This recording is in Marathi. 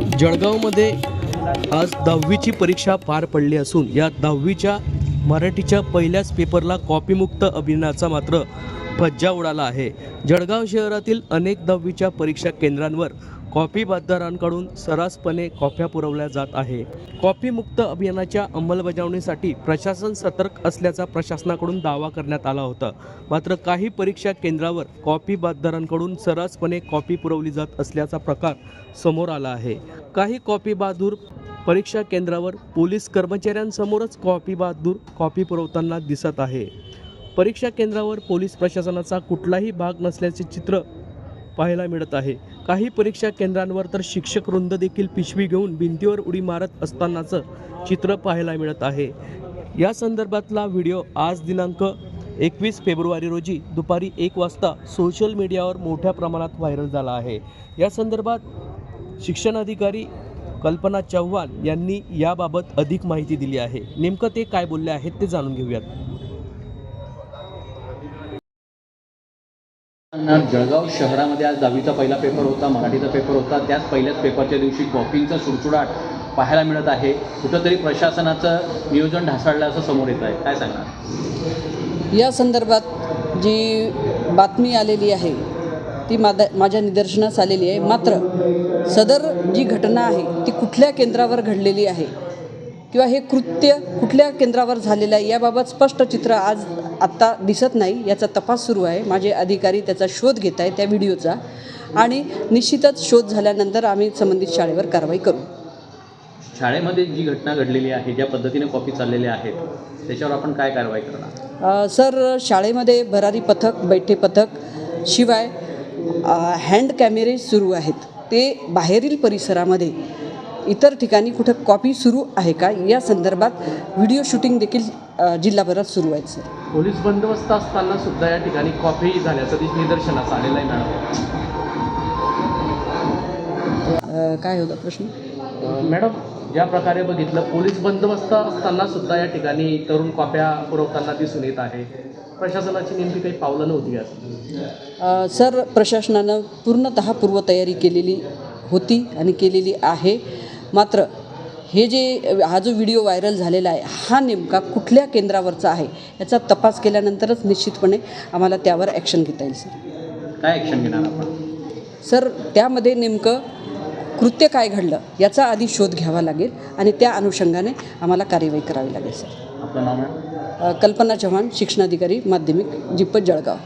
जळगावमध्ये आज दहावीची परीक्षा पार पडली असून या दहावीच्या मराठीच्या पहिल्याच पेपरला कॉपीमुक्त अभियानाचा मात्र फज्जा उडाला आहे. जळगाव शहरातील अनेक दहावीच्या परीक्षा केंद्रांवर कॉफी बातदारांकडून सर्रासपणे कॉफ्या पुरवल्या जात आहे. कॉपीमुक्त अभियानाच्या अंमलबजावणीसाठी प्रशासन सतर्क असल्याचा प्रशासनाकडून दावा करण्यात आला होता. मात्र काही परीक्षा केंद्रावर कॉफी बातदारांकडून सर्रासपणे कॉपी पुरवली जात असल्याचा प्रकार समोर आला आहे. काही कॉपी बहादूर परीक्षा केंद्रावर पोलीस कर्मचाऱ्यांसमोरच कॉफी बहादूर कॉपी पुरवताना दिसत आहे. परीक्षा केंद्रावर पोलीस प्रशासनाचा कुठलाही भाग नसल्याचे चित्र पाहायला मिळत आहे. काही परीक्षा केंद्रांवर तर शिक्षक वृंद देखील पिशवी घेऊन भिंतीवर उडी मारत असतानाचं चित्र पाहायला मिळत आहे. या संदर्भातला व्हिडिओ आज दिनांक एकवीस फेब्रुवारी रोजी दुपारी एक वाजता सोशल मीडियावर मोठ्या प्रमाणात व्हायरल झाला आहे. या संदर्भात शिक्षण अधिकारी कल्पना चव्हाण यांनी याबाबत अधिक माहिती दिली आहे. नेमकं ते काय बोलले आहेत ते जाणून घेऊयात. जळगाव शहरामध्ये आज दहावीचा पहिला पेपर होता मराठीचा पेपर होता. त्याच पहिल्याच पेपरच्या दिवशी कॉपिंगचा सुडसुडाट पाहायला मिळत आहे. कुठंतरी प्रशासनाचं नियोजन ढासळलं असं समोर येत आहे. काय सांगणार? या संदर्भात जी बातमी आलेली आहे ती मादा माझ्या निदर्शनास आलेली आहे. मात्र सदर जी घटना आहे ती कुठल्या केंद्रावर घडलेली आहे? किंवा हे कृत्य कुठल्या केंद्रावर झालेलं आहे? याबाबत स्पष्ट चित्र आज आत्ता दिसत नाही याचा तपास सुरू आहे. माझे अधिकारी त्याचा शोध घेत आहे त्या व्हिडिओचा आणि निश्चितच शोध झाल्यानंतर आम्ही संबंधित शाळेवर कारवाई करू. शाळेमध्ये जी घटना घडलेली आहे ज्या पद्धतीने कॉपी चाललेल्या आहेत त्याच्यावर आपण काय कारवाई करणार? सर शाळेमध्ये भरारी पथक बैठे पथक शिवाय हँड कॅमेरे सुरू आहेत. ते बाहेरील परिसरामध्ये इतर ठिकाणी कुठं कॉपी सुरू आहे का? या संदर्भात व्हिडिओ शूटिंग देखील जिल्हाभरात सुरू आहेत सर पोलीस बंदोबस्त असताना सुद्धा या ठिकाणी कॉपी झाल्याचं निदर्शनास आलेलं आहे मॅडम काय होता प्रश्न? मॅडम ज्या प्रकारे बघितलं पोलीस बंदोबस्त असताना सुद्धा या ठिकाणी तरुण कॉप्या पुरवताना दिसून येत आहे. प्रशासनाची नेमकी काही पावलं नव्हती आज सर प्रशासनानं पूर्णतः पूर्वतयारी केलेली होती आणि केलेली आहे. मात्र हे जे हा जो व्हिडिओ व्हायरल झालेला आहे हा नेमका कुठल्या केंद्रावरचा आहे याचा तपास केल्यानंतरच निश्चितपणे आम्हाला त्यावर ॲक्शन घेता येईल सर काय ॲक्शन घेणार आपण? सर त्यामध्ये नेमकं कृत्य काय घडलं याचा आधी शोध घ्यावा लागेल आणि त्या अनुषंगाने आम्हाला कार्यवाही करावी लागेल सर कल्पना चव्हाण शिक्षणाधिकारी माध्यमिक जिप्पत जळगाव.